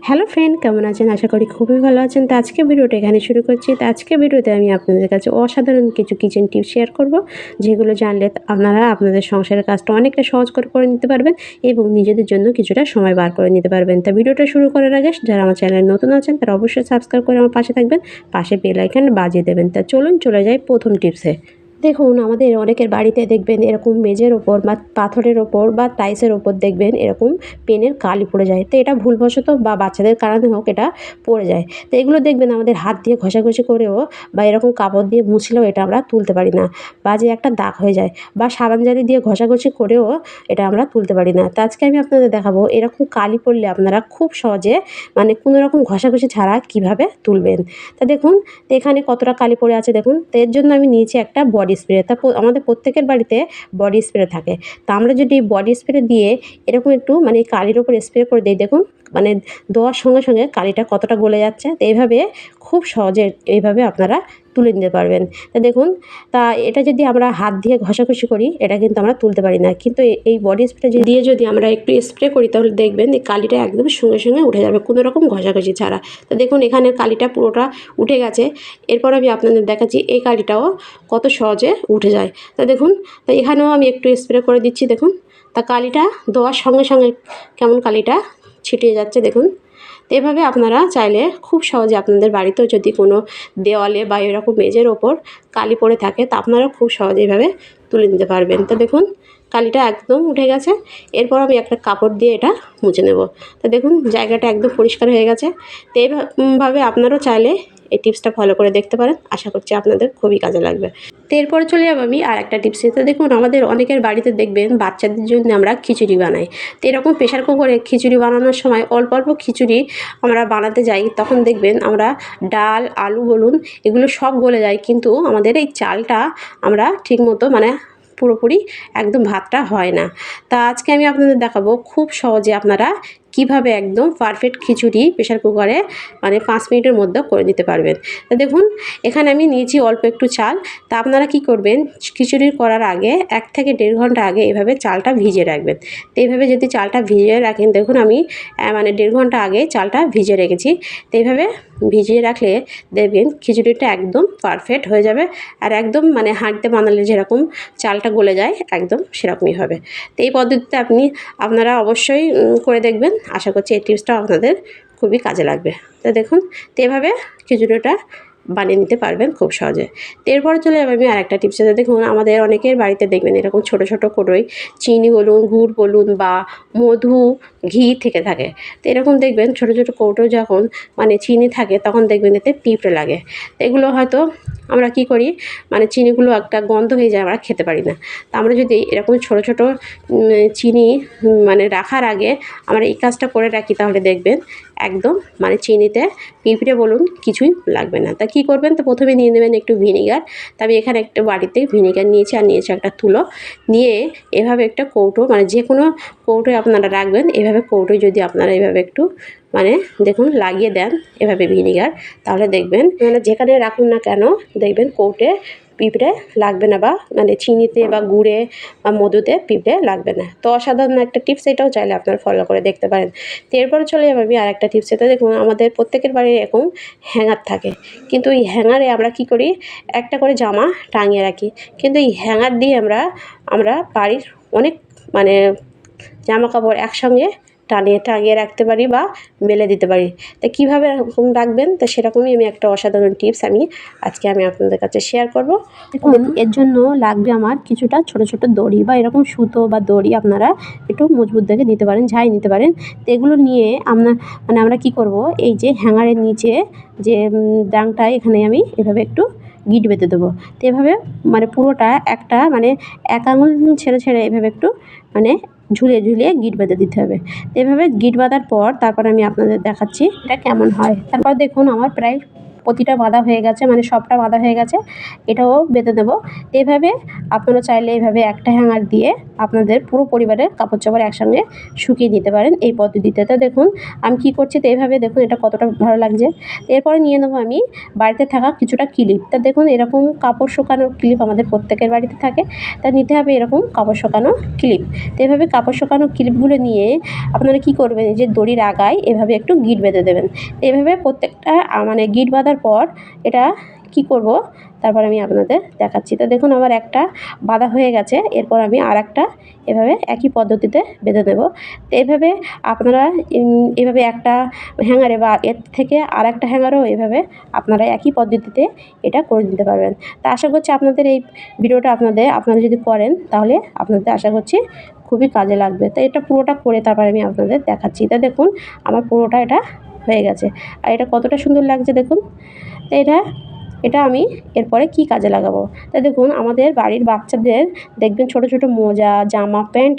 Hello friend, কেমন আছেন? আশা করি খুবই ভালো আছেন। তো আজকে ভিডিওটা এখানে শুরু করছি। তো আজকে ভিডিওতে আমি আপনাদের কাছে অসাধারণ কিছু কিচেন টিপস শেয়ার করব, যেগুলো জানলে আপনারা আপনাদের সংসারের কাজটা অনেকটা সহজ করে করে নিতে পারবেন এবং নিজেদের জন্য কিছুটা সময় বার করে নিতে পারবেন। তা ভিডিওটা শুরু করার আগে যারা আমার চ্যানেলে নতুন আছেন, তারা অবশ্যই সাবস্ক্রাইব করে আমার পাশে থাকবেন, পাশে বেল আইকন বাজিয়ে দেবেন। তা চলুন চলে যাই প্রথম টিপসে দেখুন, আমাদের অনেকের বাড়িতে দেখবেন এরকম মেজের ওপর বা পাথরের ওপর বা টাইসের ওপর দেখবেন এরকম পেনের কালি পড়ে যায়। তো এটা ভুলবশত বা বাচ্চাদের কারণে হোক এটা পড়ে যায়। তো এগুলো দেখবেন আমাদের হাত দিয়ে ঘষাঘষি করেও বা এরকম কাপড় দিয়ে মুছলেও এটা আমরা তুলতে পারি না বা যে একটা দাগ হয়ে যায় বা সাবান জালি দিয়ে ঘষাঘষি করেও এটা আমরা তুলতে পারি না। তো আজকে আমি আপনাদের দেখাবো এরকম কালি পড়লে আপনারা খুব সহজে মানে কোনো রকম ঘষাঘষি ছাড়া কীভাবে তুলবেন। তা দেখুন, এখানে কতটা কালি পড়ে আছে দেখুন। তো এর জন্য আমি নিয়েছি একটা বডি স্প্রে তা আমাদের প্রত্যেকের বাড়িতে বডি স্প্রে থাকে। তা আমরা যদি বডি স্প্রে দিয়ে এরকম একটু মানে কালির ওপর স্প্রে করে দিই, দেখুন। মানে দেওয়ার সঙ্গে সঙ্গে কালিটা কতটা গলে যাচ্ছে, তো এইভাবে খুব সহজে এইভাবে আপনারা তুলে নিতে পারবেন। তা দেখুন, তা এটা যদি আমরা হাত দিয়ে ঘষাঘষি করি, এটা কিন্তু আমরা তুলতে পারি না। কিন্তু এই বডি স্প্রে দিয়ে যদি আমরা একটু স্প্রে করি, তাহলে দেখবেন এই কালিটা একদম সঙ্গে সঙ্গে উঠে যাবে, কোনো রকম ঘষাঘষি ছাড়া। তো দেখুন, এখানে কালিটা পুরোটা উঠে গেছে। এরপর আমি আপনাদের দেখাচ্ছি এই কালিটাও কত সহজে উঠে যায়। তা দেখুন, তো এখানেও আমি একটু স্প্রে করে দিচ্ছি, দেখুন। তা কালিটা দেওয়ার সঙ্গে সঙ্গে কেমন কালিটা ছিটিয়ে যাচ্ছে, দেখুন। তো এভাবে আপনারা চাইলে খুব সহজে আপনাদের বাড়িতেও যদি কোনো দেওয়ালে বা এরকম মেজের ওপর কালি পড়ে থাকে, তা আপনারা খুব সহজে এভাবে তুলে নিতে পারবেন। তো দেখুন, কালিটা একদম উঠে গেছে। এরপর আমি একটা কাপড় দিয়ে এটা মুছে নেব। তো দেখুন, জায়গাটা একদম পরিষ্কার হয়ে গেছে। তো এইভাবে আপনারাও চাইলে এই টিপসটা ফলো করে দেখতে পারেন। আশা করছি আপনাদের খুবই কাজে লাগবে। তো এরপরে চলে যাব আমি আর একটা টিপস তো দেখুন, আমাদের অনেকের বাড়িতে দেখবেন, বাচ্চাদের জন্য আমরা খিচুড়ি বানাই। তো এরকম প্রেশার কুকারে খিচুড়ি বানানোর সময় অল্প অল্প খিচুড়ি আমরা বানাতে যাই, তখন দেখবেন আমরা ডাল, আলু বলুন এগুলো সব গলে যায়। কিন্তু আমাদের এই চালটা আমরা ঠিকমতো মানে পুরোপুরি একদম ভাতটা হয় না। তা আজকে আমি আপনাদের দেখাবো, খুব সহজে আপনারা কীভাবে একদম পারফেক্ট খিচুড়ি প্রেশার কুকারে মানে পাঁচ মিনিটের মধ্যে করে দিতে পারবেন। তা দেখুন, এখানে আমি নিয়েছি অল্প একটু চাল। তা আপনারা কি করবেন, খিচুড়ি করার আগে এক থেকে দেড় ঘণ্টা আগে এভাবে চালটা ভিজিয়ে রাখবেন। তো এইভাবে যদি চালটা ভিজিয়ে রাখেন, দেখুন আমি মানে দেড় ঘণ্টা আগে চালটা ভিজিয়ে রেখেছি। তো এইভাবে ভিজিয়ে রাখলে দেখবেন খিচুড়িটা একদম পারফেক্ট হয়ে যাবে আর একদম মানে হাঁটতে বানালে যেরকম চালটা গলে যায়, একদম সেরকমই হবে। তো এই পদ্ধতিতে আপনি, আপনারা অবশ্যই করে দেখবেন। আশা করছি এই টিপসটা আপনাদের খুবই কাজে লাগবে। তো দেখুন তো এভাবে খিচুড়িটা বানিয়ে নিতে পারবেন খুব সহজে। এরপরে চলে যাবে আমি আরেকটা টিপস আছে। দেখুন, আমাদের অনেকের বাড়িতে দেখবেন এরকম ছোটো ছোটো কটোই চিনি বলুন, গুড় বলুন বা মধু, ঘি থেকে থাকে। তো এরকম দেখবেন ছোটো ছোটো কৌটো যখন মানে চিনি থাকে, তখন দেখবেন এতে পিঁপড়ে লাগে। তো এগুলো হয়তো আমরা কি করি? মানে চিনিগুলো একটা গন্ধ হয়ে যায়, আমরা খেতে পারি না। তা আমরা যদি এরকম ছোটো ছোটো চিনি মানে রাখার আগে আমরা এই কাজটা করে রাখি, তাহলে দেখবেন একদম মানে চিনিতে পিঁপড়ে বলুন কিছুই লাগবে না। তা কী করবেন? তো প্রথমে নিয়ে নেবেন একটু ভিনিগার। তবে এখানে একটা বাড়িতে ভিনিগার নিয়েছি আর নিয়েছি একটা তুলো। নিয়ে এভাবে একটা কৌটো মানে যে কোনো কৌটোয় আপনারা রাখবেন, এভাবে কৌটোয় যদি আপনারা এভাবে একটু মানে দেখুন লাগিয়ে দেন এভাবে ভিনিগার, তাহলে দেখবেন মানে যেখানে রাখুন না কেন, দেখবেন কৌটে পিঁপড়ে লাগবে না বা মানে চিনিতে বা গুড়ে বা মধুতে পিঁপড়ে লাগবে না। তো অসাধারণ একটা টিপস এটাও চাইলে আপনারা ফলো করে দেখতে পারেন। তো এরপরে চলে যাব আমি আর একটা টিপস এটা দেখুন, আমাদের প্রত্যেকের বাড়ি এরকম হ্যাঙ্গার থাকে। কিন্তু এই হ্যাঙ্গারে আমরা কি করি? একটা করে জামা টাঙিয়ে রাখি। কিন্তু এই হ্যাঙ্গার দিয়ে আমরা আমরা বাড়ির অনেক মানে জামা কাপড় একসঙ্গে টানিয়ে টাঙিয়ে রাখতে পারি বা মেলে দিতে পারি। তা কীভাবে এরকম রাখবেন? তো সেরকমই আমি একটা অসাধারণ টিপস আমি আজকে আমি আপনাদের কাছে শেয়ার করব। দেখুন, এর জন্য লাগবে আমার কিছুটা ছোট ছোট দড়ি বা এরকম সুতো বা দড়ি আপনারা একটু মজবুত দেখে নিতে পারেন, ঝাই নিতে পারেন। তো এগুলো নিয়ে আমরা মানে আমরা কি করব? এই যে হ্যাঙ্গারের নিচে যে ডাংটা এখানে আমি এভাবে একটু গিট বেঁধে দেবো। তো এভাবে মানে পুরোটা একটা মানে এক আঙুল ছেড়ে ছেড়ে এভাবে একটু মানে ঝুলিয়ে ঝুলিয়ে গিট বেঁধে দিতে হবে। তো এভাবে গিট বাঁধার পর তারপর আমি আপনাদের দেখাচ্ছি এটা কেমন হয়। তারপর দেখুন আমার প্রায় প্রতিটা বাঁধা হয়ে গেছে মানে সবটা বাঁধা হয়ে গেছে, এটাও বেঁধে দেবো। এভাবে আপনারা চাইলে এইভাবে একটা হ্যাঙ্গার দিয়ে আপনাদের পুরো পরিবারের কাপড় চাপড় একসঙ্গে শুকিয়ে নিতে পারেন এই পদ্ধতিতে। তো দেখুন, আমি কী করছি, তো এইভাবে দেখুন, এটা কতটা ভালো লাগছে। এরপরে নিয়ে নেব আমি বাড়িতে থাকা কিছুটা ক্লিপ তা দেখুন, এরকম কাপড় শুকানোর ক্লিপ আমাদের প্রত্যেকের বাড়িতে থাকে, তা নিতে হবে এরকম কাপড় শুকানো ক্লিপ তো এভাবে কাপড় শুকানো ক্লিপগুলো নিয়ে আপনারা কী করবেন যে দড়ির আগায় এভাবে একটু গিট বেঁধে দেবেন। এভাবে প্রত্যেকটা মানে গিট বাঁধার পর এটা কী করব? তারপর আমি আপনাদের দেখাচ্ছি। তো দেখুন, আমার একটা বাঁধা হয়ে গেছে। এরপর আমি আর একটা এভাবে একই পদ্ধতিতে বেঁধে দেবো। তো এভাবে আপনারা এভাবে একটা হ্যাঙ্গারে বা এর থেকে আর একটা হ্যাঙ্গারও এভাবে আপনারা একই পদ্ধতিতে এটা করে দিতে পারবেন। তা আশা করছি আপনাদের এই ভিডিওটা আপনাদের, আপনারা যদি করেন, তাহলে আপনাদের আশা করছি খুবই কাজে লাগবে। তো এটা পুরোটা করে তারপর আমি আপনাদের দেখাচ্ছি। তা দেখুন, আমার পুরোটা এটা হয়ে গেছে। আর এটা কতটা সুন্দর লাগছে দেখুন। এটা এটা আমি এরপরে কি কাজে লাগাবো? তা দেখুন, আমাদের বাড়ির বাচ্চাদের দেখবেন ছোট ছোট মোজা, জামা, প্যান্ট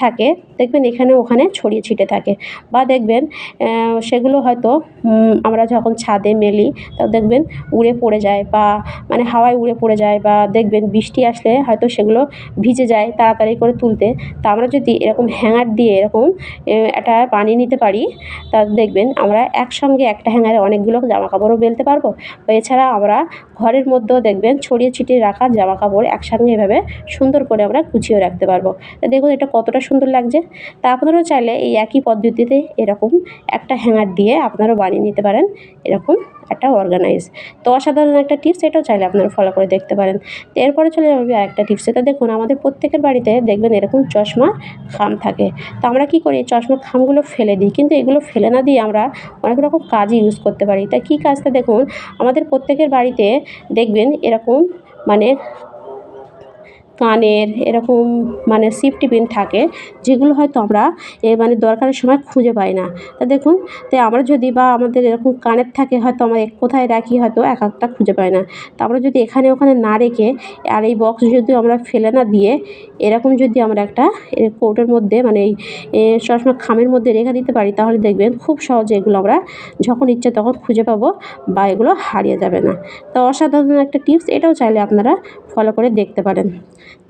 থাকে, দেখবেন এখানে ওখানে ছড়িয়ে ছিটে থাকে। বা দেখবেন সেগুলো হয়তো আমরা যখন ছাদে মেলি, তা দেখবেন উড়ে পড়ে যায় বা মানে হাওয়ায় উড়ে পড়ে যায় বা দেখবেন বৃষ্টি আসলে হয়তো সেগুলো ভিজে যায় তাড়াতাড়ি করে তুলতে। তা আমরা যদি এরকম হ্যাঙ্গার দিয়ে এরকম একটা বানিয়ে নিতে পারি, তা দেখবেন আমরা একসঙ্গে একটা হ্যাঙ্গারে অনেকগুলো জামা কাপড়ও বেলতে পারব। এছাড়া আমরা ঘরের মধ্যেও দেখবেন ছড়িয়ে ছিটিয়ে রাখা জামা কাপড় একসঙ্গে এভাবে সুন্দর করে আমরা গুছিয়ে রাখতে পারব। দেখুন এটা কতটা সুন্দর লাগছে। তা আপনারাও চাইলে এই একই পদ্ধতিতে এরকম একটা হ্যাঙ্গার দিয়ে আপনারাও বানিয়ে নিতে পারেন। এরকম একটা অর্গানাইজ তো অসাধারণ একটা টিপস এটাও চাইলে আপনারা ফলো করে দেখতে পারেন। তো এরপরে চলে যাবে আরেকটা টিপস এটা দেখুন, আমাদের প্রত্যেকের বাড়িতে দেখবেন এরকম চশমা খাম থাকে। তো আমরা কী করি চশমা খামগুলো ফেলে দিই। কিন্তু এগুলো ফেলে না দিয়ে আমরা অনেক রকম কাজে ইউজ করতে পারি। তা কী কাজটা দেখুন, আমাদের প্রত্যেকের বাড়িতে দেখবেন এরকম মানে কানের এরকম মানে সিপ পিন থাকে, যেগুলো হয়তো আমরা, এ মানে দরকারের সময় খুঁজে পাই না। তা দেখুন তাই আমরা যদি বা আমাদের এরকম কানের থাকে, হয়তো আমরা কোথায় রাখি, হয়তো এক একটা খুঁজে পাই না। তা আমরা যদি এখানে ওখানে না রেখে, আর এই বক্স যদি আমরা ফেলে না দিয়ে এরকম যদি আমরা একটা কৌটোর মধ্যে মানে এই চশমা খামের মধ্যে রেখে দিতে পারি, তাহলে দেখবেন খুব সহজে এগুলো আমরা যখন ইচ্ছে তখন খুঁজে পাবো বা এগুলো হারিয়ে যাবে না। তো অসাধারণ একটা টিপস, এটাও চাইলে আপনারা ফলো করে দেখতে পারেন।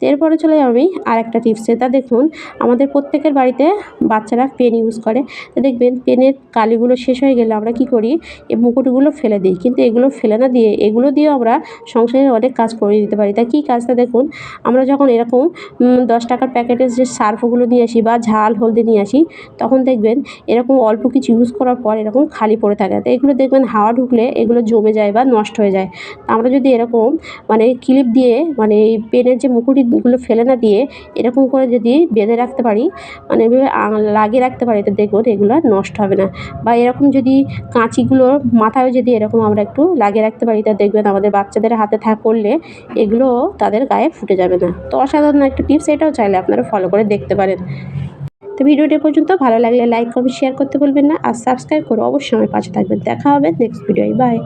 এরপরে চলে আমি আর একটা টিপসে তা দেখুন, আমাদের প্রত্যেকের বাড়িতে বাচ্চারা পেন ইউজ করে। তো দেখবেন পেনের কালিগুলো শেষ হয়ে গেলে আমরা কি করি এই মুকুটগুলো ফেলে দিই। কিন্তু এগুলো ফেলে না দিয়ে, এগুলো দিয়েও আমরা সংসারের অনেক কাজ করে দিতে পারি। তা কী কাজটা দেখুন, আমরা যখন এরকম দশ টাকার প্যাকেটের যে সার্ফগুলো নিয়ে আসি বা ঝাল, হলদি নিয়ে আসি, তখন দেখবেন এরকম অল্প কিছু ইউজ করার পর এরকম খালি পড়ে থাকে। তো এগুলো দেখবেন হাওয়া ঢুকলে এগুলো জমে যায় বা নষ্ট হয়ে যায়। আমরা যদি এরকম মানে ক্লিপ দিয়ে মানে এই পেনের যে মুকুটিগুলো ফেলে না দিয়ে এরকম করে যদি বেঁধে রাখতে পারি মানে লাগিয়ে রাখতে পারি, তো দেখুন এগুলো নষ্ট হবে না। বা এরকম যদি কাঁচিগুলো মাথায় যদি এরকম আমরা একটু লাগিয়ে রাখতে পারি, তা দেখবেন আমাদের বাচ্চাদের হাতে থাক করলে এগুলো তাদের গায়ে ফুটে যাবে না। তো অসাধারণ একটা টিপস এটাও চাইলে আপনারা ফলো করে দেখতে পারেন। তো ভিডিওটি পর্যন্ত ভালো লাগলে লাইক কমেন্ট শেয়ার করতে বলবেন না। আর সাবস্ক্রাইব করে অবশ্যই আমার পাশে থাকবেন। দেখা হবে নেক্সট ভিডিওয় বাই